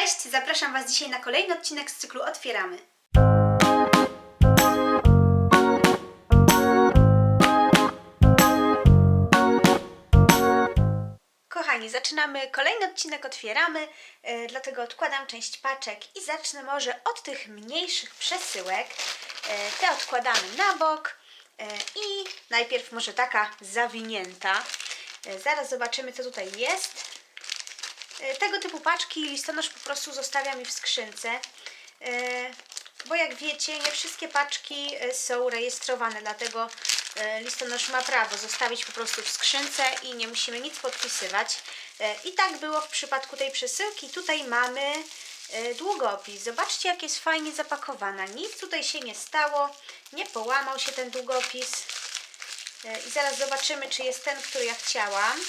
Cześć, zapraszam Was dzisiaj na kolejny odcinek z cyklu Otwieramy. Kochani, zaczynamy kolejny odcinek, otwieramy, e, dlatego odkładam część paczek i zacznę może od tych mniejszych przesyłek. E, te odkładamy na bok e, i najpierw może taka zawinięta. Zaraz zobaczymy, co tutaj jest. E, Tego typu paczki listonosz po prostu zostawia mi w skrzynce, e, bo jak wiecie, nie wszystkie paczki e, są rejestrowane, dlatego listonosz ma prawo zostawić po prostu w skrzynce i nie musimy nic podpisywać. I tak było w przypadku tej przesyłki. Tutaj mamy długopis. Zobaczcie, jak jest fajnie zapakowana. Nic tutaj się nie stało, nie połamał się ten długopis. I zaraz zobaczymy, czy jest ten, który ja chciałam.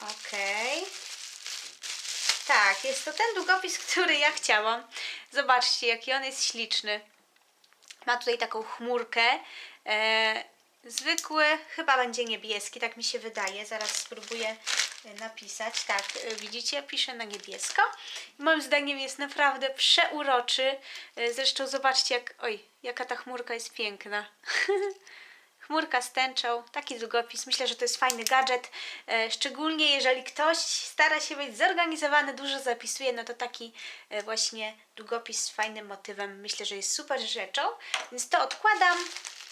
Okej. Tak, jest to ten długopis, który ja chciałam. Zobaczcie, jaki on jest śliczny. Ma tutaj taką chmurkę. E, zwykły, chyba będzie niebieski, tak mi się wydaje. Zaraz spróbuję e, napisać. Tak, e, widzicie, piszę na niebiesko. Moim zdaniem jest naprawdę przeuroczy. E, zresztą zobaczcie, jak, oj, jaka ta chmurka jest piękna. Chmurka z tęczą, taki długopis. Myślę, że to jest fajny gadżet. E, szczególnie jeżeli ktoś stara się być zorganizowany, dużo zapisuje, no to taki e, właśnie długopis z fajnym motywem myślę, że jest super rzeczą. Więc to odkładam.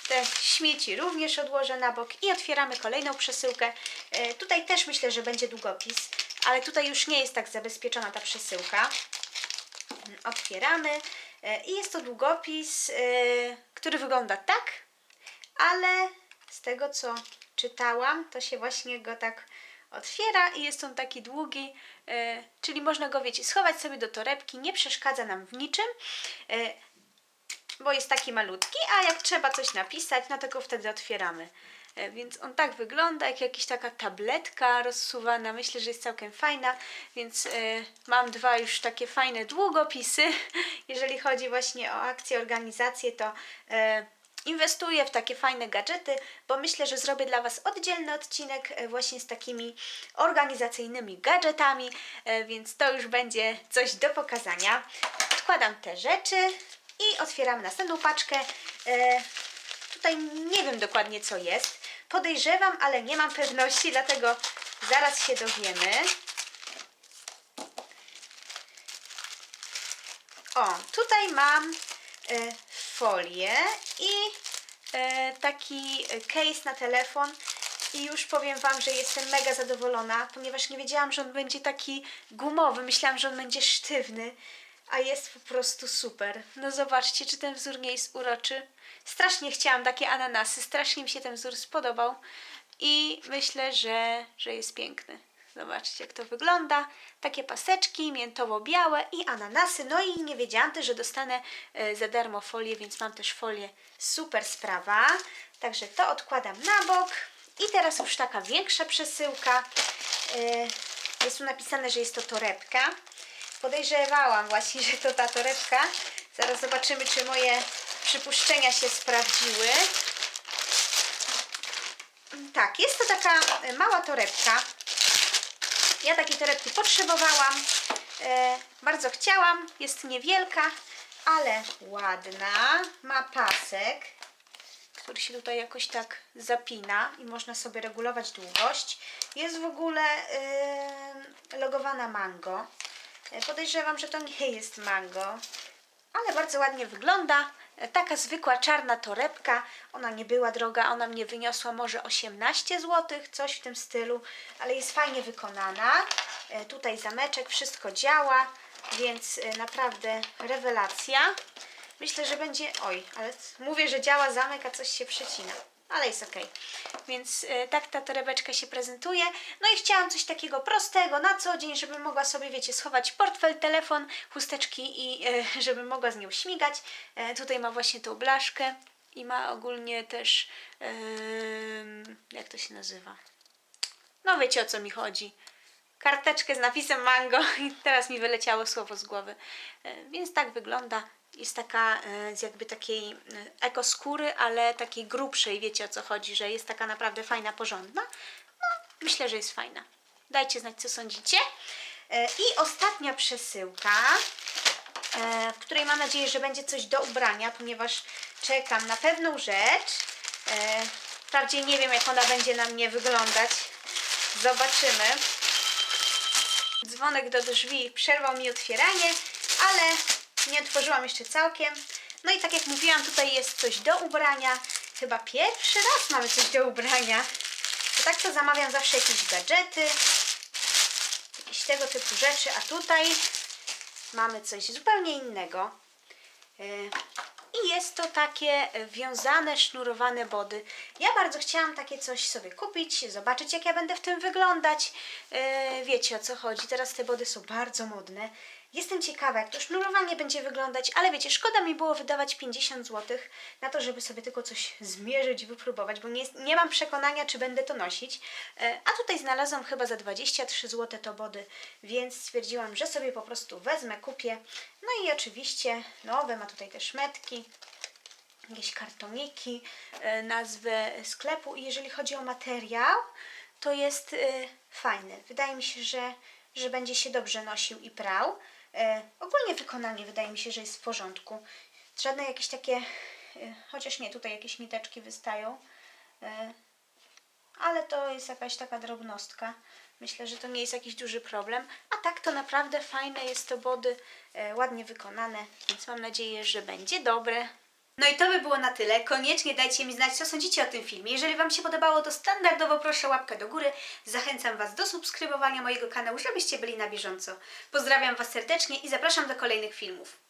Te śmieci również odłożę na bok i otwieramy kolejną przesyłkę. E, tutaj też myślę, że będzie długopis, ale tutaj już nie jest tak zabezpieczona ta przesyłka. Otwieramy i jest to długopis, który wygląda tak, ale z tego co czytałam, to się właśnie go tak otwiera i jest on taki długi, e, czyli można go, wiecie, schować sobie do torebki, nie przeszkadza nam w niczym, e, bo jest taki malutki, a jak trzeba coś napisać, no to go wtedy otwieramy. E, Więc on tak wygląda, jak jakaś taka tabletka rozsuwana. Myślę, że jest całkiem fajna, więc mam dwa już takie fajne długopisy. Jeżeli chodzi właśnie o akcje, organizacje, to inwestuję w takie fajne gadżety, bo myślę, że zrobię dla Was oddzielny odcinek e, właśnie z takimi organizacyjnymi gadżetami, e, więc to już będzie coś do pokazania. Odkładam te rzeczy i otwieram następną paczkę. E, Tutaj nie wiem dokładnie co jest. Podejrzewam, ale nie mam pewności, dlatego zaraz się dowiemy. O, tutaj mam folię i e, taki case na telefon. I już powiem Wam, że jestem mega zadowolona, ponieważ nie wiedziałam, że on będzie taki gumowy. Myślałam, że on będzie sztywny, a jest po prostu super. No zobaczcie, czy ten wzór nie jest uroczy. Strasznie chciałam takie ananasy, strasznie mi się ten wzór spodobał i myślę, że, że jest piękny. Zobaczcie, jak to wygląda. Takie paseczki miętowo-białe i ananasy. No i nie wiedziałam też, że dostanę e, za darmo folię, więc mam też folię. Super sprawa. Także to odkładam na bok. I teraz już taka większa przesyłka. E, Jest tu napisane, że jest to torebka. Podejrzewałam właśnie, że to ta torebka. Zaraz zobaczymy, czy moje przypuszczenia się sprawdziły. Tak, jest to taka e, mała torebka. Ja takiej torebki potrzebowałam. E, bardzo chciałam. Jest niewielka, ale ładna. Ma pasek, który się tutaj jakoś tak zapina i można sobie regulować długość. Jest w ogóle e, logowana mango. E, Podejrzewam, że to nie jest mango, ale bardzo ładnie wygląda. Taka zwykła czarna torebka, ona nie była droga, ona mnie wyniosła może 18 zł, coś w tym stylu, ale jest fajnie wykonana. E, Tutaj zameczek, wszystko działa, więc e, naprawdę rewelacja. Myślę, że będzie. Oj, ale mówię, że działa zamek, a coś się przecina. Ale jest ok. Więc e, tak ta torebeczka się prezentuje. No i chciałam coś takiego prostego na co dzień, żeby mogła sobie, wiecie, schować portfel, telefon, chusteczki i e, żeby mogła z nią śmigać. E, tutaj ma właśnie tą blaszkę i ma ogólnie też. em, jak to się nazywa? No wiecie o co mi chodzi. Karteczkę z napisem mango i teraz mi wyleciało słowo z głowy. E, Więc tak wygląda. Jest taka e, z jakby takiej e, ekoskóry, ale takiej grubszej, wiecie o co chodzi, że jest taka naprawdę fajna, porządna. No Myślę, że jest fajna. Dajcie znać, co sądzicie. E, I ostatnia przesyłka, w której mam nadzieję, że będzie coś do ubrania, ponieważ czekam na pewną rzecz. Wprawdzie nie wiem, jak ona będzie na mnie wyglądać. Zobaczymy. Dzwonek do drzwi przerwał mi otwieranie, ale nie otworzyłam jeszcze całkiem. No i tak jak mówiłam, tutaj jest coś do ubrania. Chyba pierwszy raz mamy coś do ubrania. Bo tak to zamawiam zawsze jakieś gadżety, jakieś tego typu rzeczy, a tutaj mamy coś zupełnie innego. I jest to takie e, wiązane, sznurowane body. Ja bardzo chciałam takie coś sobie kupić, zobaczyć jak ja będę w tym wyglądać. Yy, Wiecie o co chodzi, teraz te body są bardzo modne. Jestem ciekawa jak to sznurowanie będzie wyglądać, ale wiecie, szkoda mi było wydawać 50 zł na to, żeby sobie tylko coś zmierzyć, wypróbować, bo nie, nie mam przekonania, czy będę to nosić. E, A tutaj znalazłam chyba za 23 zł to body, więc stwierdziłam, że sobie po prostu wezmę, kupię. No i oczywiście nowe, ma tutaj też metki, jakieś kartoniki, e, nazwę sklepu i jeżeli chodzi o materiał, to jest e, fajny. Wydaje mi się, że, że będzie się dobrze nosił i prał. E, ogólnie wykonanie wydaje mi się, że jest w porządku. Żadne jakieś takie, chociaż nie, tutaj jakieś niteczki wystają, ale to jest jakaś taka drobnostka. Myślę, że to nie jest jakiś duży problem. A tak to naprawdę fajne jest to body, e, ładnie wykonane, więc mam nadzieję, że będzie dobre. No i to by było na tyle. Koniecznie dajcie mi znać, co sądzicie o tym filmie. Jeżeli Wam się podobało, to standardowo proszę łapkę do góry. Zachęcam Was do subskrybowania mojego kanału, żebyście byli na bieżąco. Pozdrawiam Was serdecznie i zapraszam do kolejnych filmów.